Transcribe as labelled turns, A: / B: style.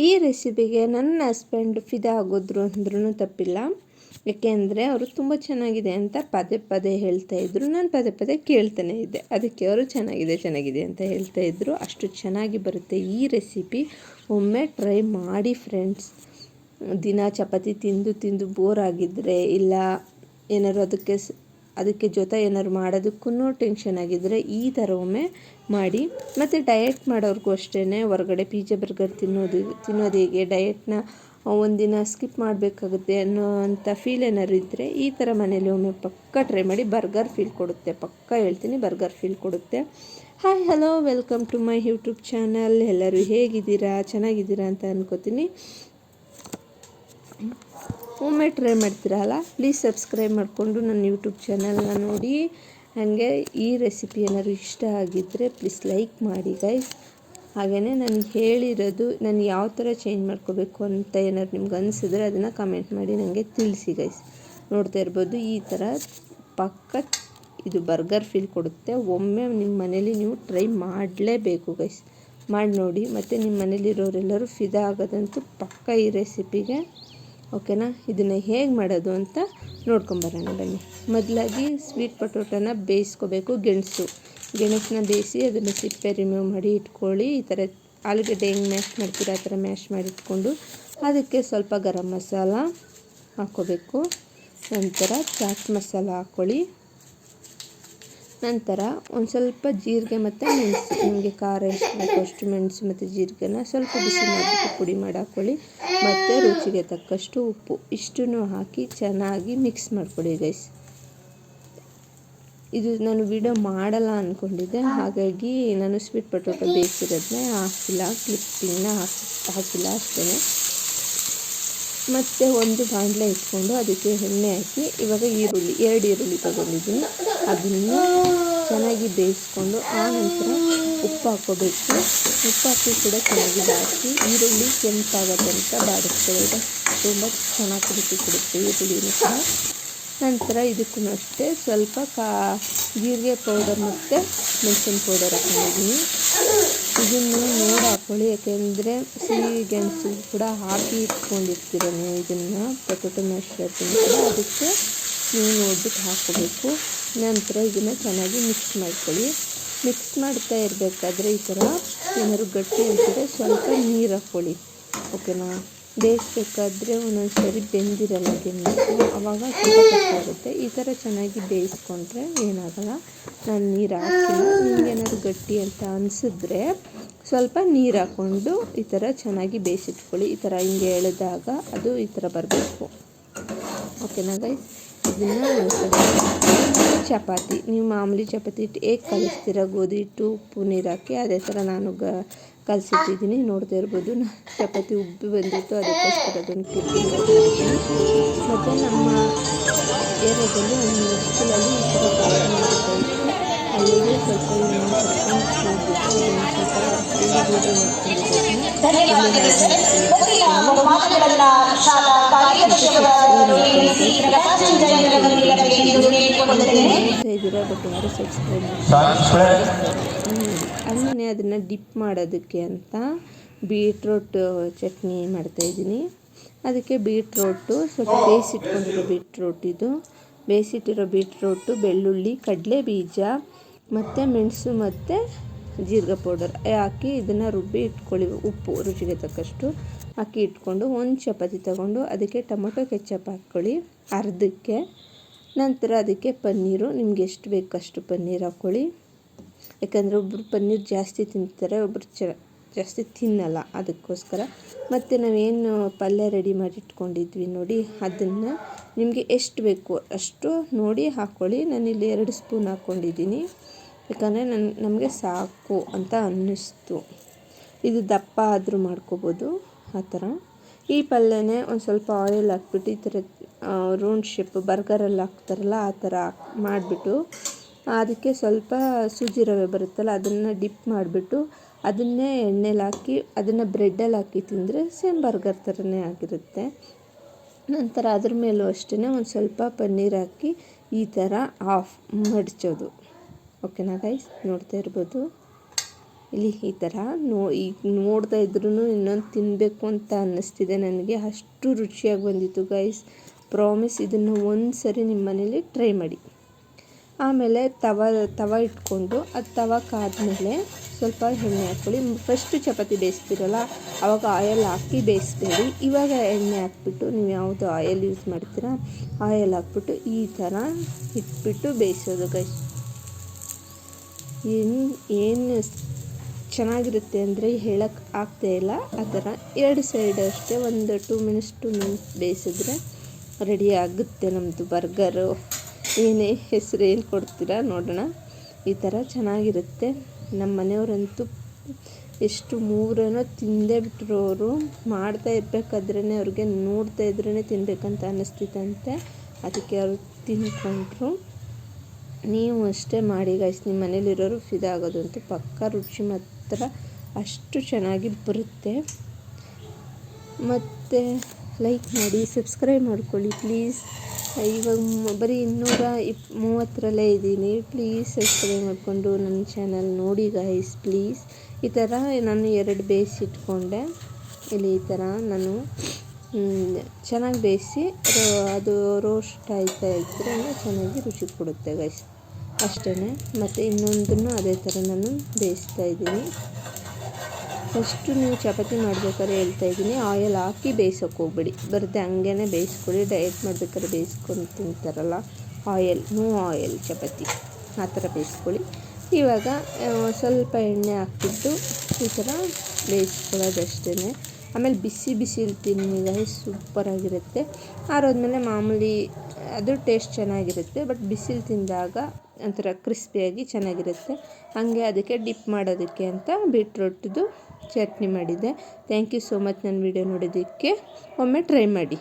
A: ಈ ರೆಸಿಪಿಗೆ ನನ್ನ ಹಸ್ಬೆಂಡ್ ಫಿದಾ ಆಗೋದ್ರು ಅಂದ್ರೂ ತಪ್ಪಿಲ್ಲ. ಏಕೆಂದರೆ ಅವರು ತುಂಬ ಚೆನ್ನಾಗಿದೆ ಅಂತ ಪದೇ ಪದೇ ಹೇಳ್ತಾ ಇದ್ದರು ನಾನು ಪದೇ ಪದೇ ಕೇಳ್ತಾನೆ ಇದ್ದೆ. ಅದಕ್ಕೆ ಅವರು ಚೆನ್ನಾಗಿದೆ ಚೆನ್ನಾಗಿದೆ ಅಂತ ಹೇಳ್ತಾ ಇದ್ದರು ಅಷ್ಟು ಚೆನ್ನಾಗಿ ಬರುತ್ತೆ ಈ ರೆಸಿಪಿ ಒಮ್ಮೆ ಟ್ರೈ ಮಾಡಿ ಫ್ರೆಂಡ್ಸ್ ದಿನ ಚಪಾತಿ ತಿಂದು ತಿಂದು ಬೋರ್ ಆಗಿದ್ದರೆ ಇಲ್ಲ ಏನಾದ್ರು ಅದಕ್ಕೆ ಅದಕ್ಕೆ ಜೊತೆ ಏನಾದ್ರು ಮಾಡೋದಕ್ಕೂ ಟೆನ್ಷನ್ ಆಗಿದ್ದರೆ ಈ ಥರ ಒಮ್ಮೆ ಮಾಡಿ. ಮತ್ತು ಡಯಟ್ ಮಾಡೋರಿಗೂ ಅಷ್ಟೇ ಹೊರಗಡೆ ಪಿಜಾ ಬರ್ಗರ್ ತಿನ್ನೋದು ತಿನ್ನೋದು ಹೇಗೆ? ಡಯಟ್ನ ಒಂದಿನ ಸ್ಕಿಪ್ ಮಾಡಬೇಕಾಗುತ್ತೆ ಅನ್ನೋ ಅಂಥ ಫೀಲ್ ಏನಾದ್ರು ಇದ್ದರೆ ಈ ಥರ ಮನೇಲಿ ಒಮ್ಮೆ ಪಕ್ಕ ಟ್ರೈ ಮಾಡಿ ಬರ್ಗರ್ ಫೀಲ್ ಕೊಡುತ್ತೆ. ಪಕ್ಕ ಹೇಳ್ತೀನಿ ಬರ್ಗರ್ ಫೀಲ್ ಕೊಡುತ್ತೆ. Hi hello welcome to my YouTube channel ಎಲ್ಲರೂ ಹೇಗಿದ್ದೀರಾ? ಚೆನ್ನಾಗಿದ್ದೀರಾ ಅಂತ ಅನ್ಕೋತೀನಿ. ಒಮ್ಮೆ ಟ್ರೈ ಮಾಡ್ತೀರಲ್ಲ ಪ್ಲೀಸ್ ಸಬ್ಸ್ಕ್ರೈಬ್ ಮಾಡಿಕೊಂಡು ನನ್ನ ಯೂಟ್ಯೂಬ್ ಚಾನಲ್ನ ನೋಡಿ. ಹಾಗೆ ಈ ರೆಸಿಪಿ ಏನಾದ್ರು ಇಷ್ಟ ಆಗಿದ್ದರೆ ಪ್ಲೀಸ್ ಲೈಕ್ ಮಾಡಿ ಗೈಸ್ ಹಾಗೆಯೇ ನನಗೆ ಹೇಳಿರೋದು ನಾನು ಯಾವ ಥರ ಚೇಂಜ್ ಮಾಡ್ಕೋಬೇಕು ಅಂತ ಏನಾದ್ರು ನಿಮ್ಗೆ ಅನಿಸಿದ್ರೆ ಅದನ್ನು ಕಮೆಂಟ್ ಮಾಡಿ ನನಗೆ ತಿಳಿಸಿ ಗೈಸ್ ನೋಡ್ತಾ ಇರ್ಬೋದು ಈ ಥರ ಪಕ್ಕ ಇದು ಬರ್ಗರ್ ಫೀಲ್ ಕೊಡುತ್ತೆ. ಒಮ್ಮೆ ನಿಮ್ಮ ಮನೇಲಿ ನೀವು ಟ್ರೈ ಮಾಡಲೇಬೇಕು ಗೈಸ್ ಮಾಡಿ ನೋಡಿ. ಮತ್ತು ನಿಮ್ಮ ಮನೇಲಿರೋರೆಲ್ಲರೂ ಫಿದಾ ಆಗೋದಂತೂ ಪಕ್ಕ ಈ ರೆಸಿಪಿಗೆ ಓಕೆನಾ? ಇದನ್ನು ಹೇಗೆ ಮಾಡೋದು ಅಂತ ನೋಡ್ಕೊಂಬರೋಣ, ಬನ್ನಿ. ಮೊದಲಾಗಿ ಸ್ವೀಟ್ ಪೊಟೊಟೊನ ಬೇಯಿಸ್ಕೋಬೇಕು, ಗೆಣಸು. ಗೆಣಸನ್ನ ಬೇಯಿಸಿ ಅದನ್ನು ಸಿಪ್ಪೆ ರಿಮೂವ್ ಮಾಡಿ ಇಟ್ಕೊಳ್ಳಿ. ಈ ಥರ ಆಲೂಗಡ್ಡೆ ಹೆಂಗೆ ಮ್ಯಾಶ್ ಮಾಡ್ತೀರಾ, ಆ ಥರ ಮ್ಯಾಶ್ ಮಾಡಿ ಇಟ್ಕೊಂಡು ಅದಕ್ಕೆ ಸ್ವಲ್ಪ ಗರಂ ಮಸಾಲ ಹಾಕ್ಕೋಬೇಕು. ನಂತರ ಚಾಟ್ ಮಸಾಲ ಹಾಕ್ಕೊಳ್ಳಿ. ನಂತರ ಒಂದು ಸ್ವಲ್ಪ ಜೀರಿಗೆ ಮತ್ತು ಮೆಣಸು. ನಿಮಗೆ ಖಾರ ಎಷ್ಟು ಬೇಕು ಅಷ್ಟು ಮೆಣಸು ಮತ್ತು ಜೀರಿಗೆನ ಸ್ವಲ್ಪ ಬಿಸಿ ಮಾಡಿಬಿಟ್ಟು ಪುಡಿ ಮಾಡಿ ಹಾಕ್ಕೊಳ್ಳಿ ಮತ್ತು ರುಚಿಗೆ ತಕ್ಕಷ್ಟು ಉಪ್ಪು. ಇಷ್ಟನ್ನು ಹಾಕಿ ಚೆನ್ನಾಗಿ ಮಿಕ್ಸ್ ಮಾಡ್ಕೊಳ್ಳಿ ಗೈಸ್ ಇದು ನಾನು ವಿಡಿಯೋ ಮಾಡಲ್ಲ ಅಂದ್ಕೊಂಡಿದ್ದೆ ಹಾಗಾಗಿ ನಾನು ಸ್ವೀಟ್ ಪೊಟೊಟೊ ಬೇಯಿಸಿರೋದನ್ನೇ ಹಾಕಿಲ್ಲ. ಕ್ಲಿಪ್ಪಿಂಗ್ನ ಹಾಕಿ, ಹಾಕಿಲ್ಲ ಅಷ್ಟೇ ಮತ್ತು ಒಂದು ಬಾಣಲೆ ಇಟ್ಕೊಂಡು ಅದಕ್ಕೆ ಎಣ್ಣೆ ಹಾಕಿ ಇವಾಗ ಈರುಳ್ಳಿ, ಎರಡು ಈರುಳ್ಳಿ ತಗೊಂಡಿದ್ದೀನಿ. ಅದನ್ನು ಚೆನ್ನಾಗಿ ಬೇಯಿಸ್ಕೊಂಡು ಆ ನಂತರ ಉಪ್ಪು ಹಾಕೋಬೇಕು ಉಪ್ಪು ಹಾಕಿ ಕೂಡ ಚೆನ್ನಾಗಿ ಬಾಡಿಸಿ ಈರುಳ್ಳಿ ಕೆಂಪಾಗೋ ತನಕ ಬಾಡಿಸ್ಕೊಳ್ಳೋದು. ತುಂಬ ಚೆನ್ನಾಗಿ ರುಚಿ ಕೊಡುತ್ತೆ ಈರುಳ್ಳಿನೂ ಕೂಡ. ನಂತರ ಇದಕ್ಕೂ ಅಷ್ಟೇ ಸ್ವಲ್ಪ ಕಾ ಜೀರಿಗೆ ಪೌಡರ್ ಮತ್ತು ಮೆಣಸಿನ ಪೌಡರ್ ಹಾಕೊಂಡಿದ್ದೀನಿ ಇದನ್ನು ನೋಡಿ ಹಾಕ್ಕೊಳ್ಳಿ ಯಾಕೆಂದರೆ ಸಿಹಿ ಗೆಣಸು ಕೂಡ ಹಾಕಿ ಇಟ್ಕೊಂಡಿರ್ತೀರ ನೀವು ಇದನ್ನು ಪೊಟೊಟೊ ಮ್ಯಾಶ್ ಅದಕ್ಕೆ ನೀವು ನೋಡ್ಬಿಟ್ಟು ಹಾಕ್ಕೋಬೇಕು. ನಂತರ ಇದನ್ನು ಚೆನ್ನಾಗಿ ಮಿಕ್ಸ್ ಮಾಡ್ಕೊಳ್ಳಿ. ಮಿಕ್ಸ್ ಮಾಡ್ತಾ ಇರಬೇಕಾದ್ರೆ ಈ ಥರ ಏನಾದ್ರು ಗಟ್ಟಿ ಅಂತಿದ್ರೆ ಸ್ವಲ್ಪ ನೀರು ಹಾಕ್ಕೊಳ್ಳಿ ಓಕೆನಾ ಬೇಯಿಸ್ಬೇಕಾದ್ರೆ ಒಂದೊಂದು ಸರಿ ಬೆಂದಿರಲ್ಲ ಗೆಣಸು ಆವಾಗ ಸ್ವಲ್ಪ ಕಷ್ಟ ಈ ಥರ ಚೆನ್ನಾಗಿ ಬೇಯಿಸ್ಕೊಂಡ್ರೆ ಏನಾಗಲ್ಲ. ನಾನು ನೀರು ಹಾಕಿಲ್ಲ ನಿಮ್ಗೆ ಏನಾದ್ರು ಗಟ್ಟಿ ಅಂತ ಅನಿಸಿದ್ರೆ ಸ್ವಲ್ಪ ನೀರು ಹಾಕ್ಕೊಂಡು ಈ ಥರ ಚೆನ್ನಾಗಿ ಬೇಯಿಸಿಟ್ಕೊಳ್ಳಿ. ಈ ಥರ ಹಿಂಗೆ ಎಳೆದಾಗ ಅದು ಈ ಥರ ಬರಬೇಕು. ಓಕೆನಾ ಗೈಸ್ ಇದನ್ನು ಚಪಾತಿ ನೀವು ಮಾಮೂಲಿ ಚಪಾತಿ ಹಿಟ್ಟು ಹೇಗೆ ಕಲಿಸ್ತೀರ? ಗೋಧಿ ಹಿಟ್ಟು ಉಪ್ಪು ನೀರು ಹಾಕಿ ಅದೇ ಥರ ನಾನು ಗ ಕಲಿಸಿಟ್ಟಿದ್ದೀನಿ. ನೋಡ್ತಾ ಇರ್ಬೋದು ಚಪಾತಿ ಉಬ್ಬಿ ಬಂದಿತ್ತು ಅದಕ್ಕೋಸ್ಕರ ಅದನ್ನು ಕಿಟ್ಟಿ ಮತ್ತು ನಮ್ಮ ಏರಿಯಾದಲ್ಲಿ ಒಂದು ಸ್ಕೂಲಲ್ಲಿ ಈ ಥರ ಅಲ್ಲಿಗೆ ಸ್ವಲ್ಪ ಇದ್ದೀರಾ ಅದನ್ನು ಡಿಪ್ ಮಾಡೋದಕ್ಕೆ ಅಂತ ಬೀಟ್ರೋಟ್ ಚಟ್ನಿ ಮಾಡ್ತಾಯಿದ್ದೀನಿ ಅದಕ್ಕೆ ಬೀಟ್ರೋಟು ಸ್ವಲ್ಪ ಬೇಯಿಸಿಟ್ಕೊಂಡಿರೋ ಬೀಟ್ರೋಟ್ ಇದು. ಬೇಯಿಸಿಟ್ಟಿರೋ ಬೀಟ್ರೋಟು ಬೆಳ್ಳುಳ್ಳಿ ಕಡಲೆ ಬೀಜ ಮತ್ತು ಮೆಣಸು, ಮತ್ತು ಜೀರಿಗೆ ಪೌಡರ್. ಹಾಕಿ ಇದನ್ನು ರುಬ್ಬಿ ಇಟ್ಕೊಳ್ಳಿ. ಉಪ್ಪು ರುಚಿಗೆ ತಕ್ಕಷ್ಟು ಅಕ್ಕಿ ಇಟ್ಕೊಂಡು ಒಂದು ಚಪಾತಿ ತಗೊಂಡು ಅದಕ್ಕೆ ಟೊಮೊಟೊ ಕೆಚ್ಚಪ್ ಹಾಕ್ಕೊಳ್ಳಿ. ಅರ್ಧಕ್ಕೆ. ನಂತರ ಅದಕ್ಕೆ ಪನ್ನೀರು. ನಿಮ್ಗೆ ಎಷ್ಟು ಬೇಕು ಅಷ್ಟು ಪನ್ನೀರ್ ಹಾಕ್ಕೊಳ್ಳಿ. ಯಾಕಂದರೆ ಒಬ್ಬರು ಪನ್ನೀರ್ ಜಾಸ್ತಿ ತಿಂತಾರೆ ಒಬ್ಬರು ಚ, ಜಾಸ್ತಿ ತಿನ್ನಲ್ಲ ಅದಕ್ಕೋಸ್ಕರ. ಮತ್ತು ನಾವೇನು ಪಲ್ಯ ರೆಡಿ ಮಾಡಿ ಇಟ್ಕೊಂಡಿದ್ವಿ ನೋಡಿ, ಅದನ್ನು ನಿಮಗೆ ಎಷ್ಟು ಬೇಕು ಅಷ್ಟು ನೋಡಿ ಹಾಕ್ಕೊಳ್ಳಿ. ನಾನಿಲ್ಲಿ ಎರಡು ಸ್ಪೂನ್ ಹಾಕ್ಕೊಂಡಿದ್ದೀನಿ. ಯಾಕಂದರೆ ನನ್ನ ನಮಗೆ ಸಾಕು ಅಂತ ಅನ್ನಿಸ್ತು. ಇದು ದಪ್ಪ ಆದರೂ ಮಾಡ್ಕೋಬೋದು, ಆ ಥರ. ಈ ಪಲ್ಯನೇ ಒಂದು ಸ್ವಲ್ಪ ಆಯಿಲ್ ಹಾಕ್ಬಿಟ್ಟು ಈ ಥರ ರೌಂಡ್ ಶೇಪ್ ಬರ್ಗರಲ್ಲಿ ಹಾಕ್ತಾರಲ್ಲ, ಆ ಥರ ಮಾಡಿಬಿಟ್ಟು, ಅದಕ್ಕೆ ಸ್ವಲ್ಪ ಸೂಜಿ ರವೆ ಬರುತ್ತಲ್ಲ, ಅದನ್ನು ಡಿಪ್ ಮಾಡಿಬಿಟ್ಟು ಅದನ್ನೇ ಎಣ್ಣೆಲಿ ಹಾಕಿ, ಅದನ್ನು ಬ್ರೆಡ್ಡಲ್ಲಿ ಹಾಕಿ ತಿಂದರೆ ಸೇಮ್ ಬರ್ಗರ್ ಥರನೇ ಆಗಿರುತ್ತೆ. ನಂತರ ಅದ್ರ ಮೇಲೂ ಅಷ್ಟೇ ಒಂದು ಸ್ವಲ್ಪ ಪನ್ನೀರ್ ಹಾಕಿ ಈ ಥರ ಆಫ್ ಮಡಚೋದು. ಓಕೆನಾ ಗೈಸ್ ನೋಡ್ತಾ ಇರ್ಬೋದು. ಇಲ್ಲಿ ಈ ಥರ ನೋ, ಈಗ ನೋಡ್ತಾ ಇದ್ರೂ ಇನ್ನೊಂದು ತಿನ್ನಬೇಕು ಅಂತ ಅನ್ನಿಸ್ತಿದೆ ನನಗೆ. ಅಷ್ಟು ರುಚಿಯಾಗಿ ಬಂದಿತ್ತು ಗೈಸ್ ಪ್ರಾಮಿಸ್ ಇದನ್ನು ಒಂದು ಸರಿ ನಿಮ್ಮ ಮನೇಲಿ ಟ್ರೈ ಮಾಡಿ. ಆಮೇಲೆ ತವ ತವ ಇಟ್ಕೊಂಡು, ಅದು ತವ ಕಾದ್ಮೇಲೆ ಸ್ವಲ್ಪ ಎಣ್ಣೆ ಹಾಕ್ಕೊಳ್ಳಿ. ಫಸ್ಟು ಚಪಾತಿ ಬೇಯಿಸ್ತಿರಲ್ಲ ಆವಾಗ ಆಯಲ್ ಹಾಕಿ ಬೇಯಿಸ್ಬೇಡಿ. ಇವಾಗ ಎಣ್ಣೆ ಹಾಕ್ಬಿಟ್ಟು ನೀವು ಯಾವುದು ಆಯಲ್ ಯೂಸ್ ಮಾಡ್ತೀರಾ ಆಯಲ್ ಹಾಕ್ಬಿಟ್ಟು ಈ ಥರ ಇಟ್ಬಿಟ್ಟು ಬೇಯಿಸೋದು ಗೈಸ್ ಏನು ಏನು ಚೆನ್ನಾಗಿರುತ್ತೆ ಅಂದರೆ ಹೇಳಕ್ಕೆ ಆಗ್ತಾ ಇಲ್ಲ. ಆ ಥರ ಎರಡು ಸೈಡ್ ಅಷ್ಟೇ, ಒಂದು ಟೂ ಮಿನಿಟ್ಸ್ ಟೂ ಮಿನಿಟ್ಸ್ ಬೇಯಿಸಿದ್ರೆ ರೆಡಿ ಆಗುತ್ತೆ ನಮ್ಮದು ಬರ್ಗರು ಏನೇ ಹೆಸರು ಏನು ಕೊಡ್ತೀರಾ ನೋಡೋಣ. ಈ ಥರ ಚೆನ್ನಾಗಿರುತ್ತೆ. ನಮ್ಮ ಮನೆಯವರಂತೂ ಎಷ್ಟು ಮೂರನೋ ತಿಂದೇ ಬಿಟ್ಟರು ಅವರು. ಮಾಡ್ತಾ ಇರಬೇಕಾದ್ರೇ ಅವ್ರಿಗೆ ನೋಡ್ತಾ ಇದ್ರೇ ತಿನ್ನಬೇಕಂತ ಅನ್ನಿಸ್ತಿತ್ತಂತೆ ಅದಕ್ಕೆ ಅವರು ತಿಂದ್ಕೊಂಡ್ರು ನೀವು ಅಷ್ಟೇ ಮಾಡಿ ಗೈಸ್ ನಿಮ್ಮ ಮನೇಲಿರೋರು ಫಿದಾಗೋದು ಅಂತೂ. ಪಕ್ಕ ರುಚಿ ಮಾತ್ರ ಅಷ್ಟು ಚೆನ್ನಾಗಿ ಬರುತ್ತೆ. ಮತ್ತು ಲೈಕ್ ಮಾಡಿ ಸಬ್ಸ್ಕ್ರೈಬ್ ಮಾಡ್ಕೊಳ್ಳಿ ಪ್ಲೀಸ್ ಇವಾಗ ಬರೀ ಇನ್ನೂರ ಇಪ್, ಮೂವತ್ತರಲ್ಲೇ ಇದ್ದೀನಿ. ಪ್ಲೀಸ್ ಸಬ್ಸ್ಕ್ರೈಬ್ ಮಾಡಿಕೊಂಡು ನನ್ನ ಚಾನಲ್ ನೋಡಿ ಗೈಸ್ ಪ್ಲೀಸ್ ಈ ಥರ ನಾನು ಎರಡು ಬೇಯಿಸಿಟ್ಕೊಂಡೆ ಇಲ್ಲಿ ಈ ಥರ ನಾನು ಚೆನ್ನಾಗಿ ಬೇಯಿಸಿ ಅದು ರೋಸ್ಟ್ ಆಯ್ತಾ ಇದ್ದರೆ ಚೆನ್ನಾಗಿ ರುಚಿ ಕೊಡುತ್ತೆ ಗೈಸ್ ಅಷ್ಟೇ ಮತ್ತು ಇನ್ನೊಂದನ್ನು ಅದೇ ಥರ ನಾನು ಬೇಯಿಸ್ತಾ ಇದ್ದೀನಿ. ಫಸ್ಟು ನೀವು ಚಪಾತಿ ಮಾಡ್ಬೇಕಾದ್ರೆ ಹೇಳ್ತಾ ಇದ್ದೀನಿ. ಆಯಿಲ್ ಹಾಕಿ ಬೇಯಿಸೋಕೆ ಹೋಗ್ಬೇಡಿ. ಬರುತ್ತೆ ಹಂಗೇ ಬೇಯಿಸ್ಕೊಳ್ಳಿ. ಡಯಟ್ ಮಾಡ್ಬೇಕಾದ್ರೆ ಬೇಯಿಸ್ಕೊಂಡು ತಿಂತಾರಲ್ಲ. Oil, no oil chapati. ಆ ಥರ ಬೇಯಿಸ್ಕೊಳ್ಳಿ. ಇವಾಗ ಸ್ವಲ್ಪ ಎಣ್ಣೆ ಹಾಕ್ಬಿಟ್ಟು ಈ ಥರ ಬೇಯಿಸ್ಕೊಳ್ಳೋದಷ್ಟೇ ಆಮೇಲೆ ಬಿಸಿ ಬಿಸಿ ತಿನ್ನಿ ಸೂಪರಾಗಿರುತ್ತೆ ಆರೋದ್ಮೇಲೆ ಮಾಮೂಲಿ ಅದು ಟೇಸ್ಟ್ ಚೆನ್ನಾಗಿರುತ್ತೆ ಬಟ್ ಬಿಸಿಲು ತಿಂದಾಗ ಒಂಥರ ಕ್ರಿಸ್ಪಿಯಾಗಿ ಚೆನ್ನಾಗಿರುತ್ತೆ. ಹಾಗೆ ಅದಕ್ಕೆ ಡಿಪ್ ಮಾಡೋದಕ್ಕೆ ಅಂತ ಬೀಟ್ರೂಟ್ದು ಚಟ್ನಿ ಮಾಡಿದ್ದೆ. ಥ್ಯಾಂಕ್ ಯು ಸೋ ಮಚ್ ನನ್ನ ವಿಡಿಯೋ ನೋಡೋದಕ್ಕೆ ಒಮ್ಮೆ ಟ್ರೈ ಮಾಡಿ.